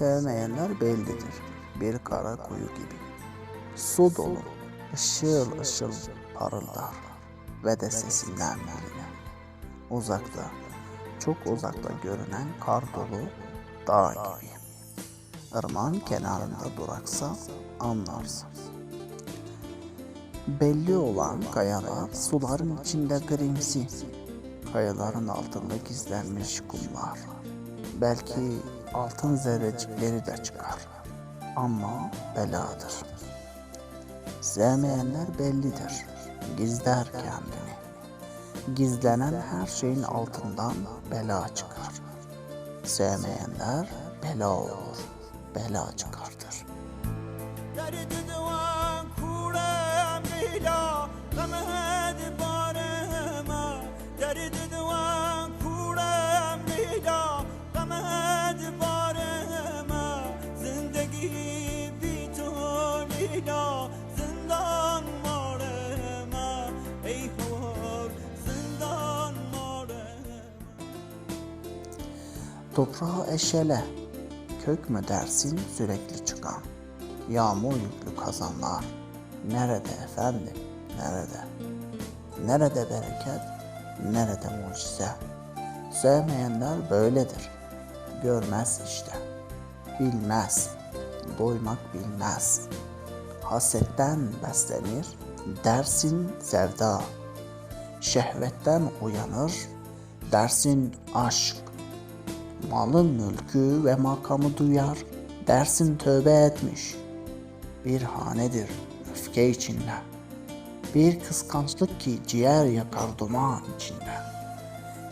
sevmeyenler bellidir. Bir kara kuyu gibi. Su dolu, ışıl ışıl parıldar ve de sesinden. Uzakta, çok uzakta görünen kar dolu dağ gibi. Irmağın kenarında duraksa anlarsın. Belli olan kayalar suların içinde grimsi. Kayaların altında gizlenmiş kumlar. Belki altın zerrecikleri de çıkar. Ama beladır. Sevmeyenler bellidir. Gizler kendini. Gizlenen her şeyin altından bela çıkar. Sevmeyenler bela olur. Bela çıkartır. Toprağı eşele, kök mü dersin sürekli çıkan? Yağmur yüklü kazanlar. Nerede efendim, nerede? Nerede bereket, nerede mucize? Sevmeyenler böyledir. Görmez işte. Bilmez, doymak bilmez. Hasetten beslenir, dersin sevda. Şehvetten uyanır, dersin aşk malın mülkü ve makamı duyar, dersin tövbe etmiş. Bir hanedir öfke içinde, bir kıskançlık ki ciğer yakar duman içinde,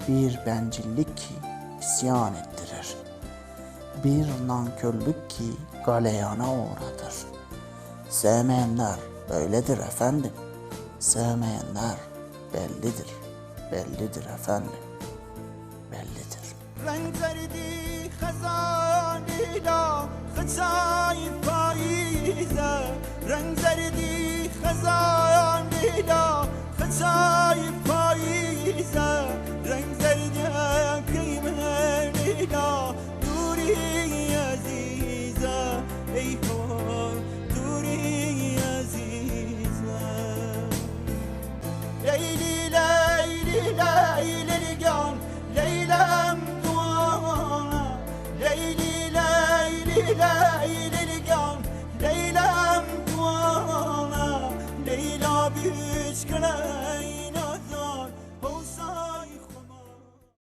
bir bencillik ki isyan ettirir, bir nankörlük ki galeyana uğratır. Sevmeyenler böyledir efendim, sevmeyenler bellidir, bellidir efendim, bellidir. رنگ زردی خزانی لا خزای پاییزه. رنگ زردی خزانی لا خزای پاییزه. رنگ زردی کی مهنی لا دوری عزیزه. ای هوا دوری عزیزه. لیلی لیلی لیلی. Leylem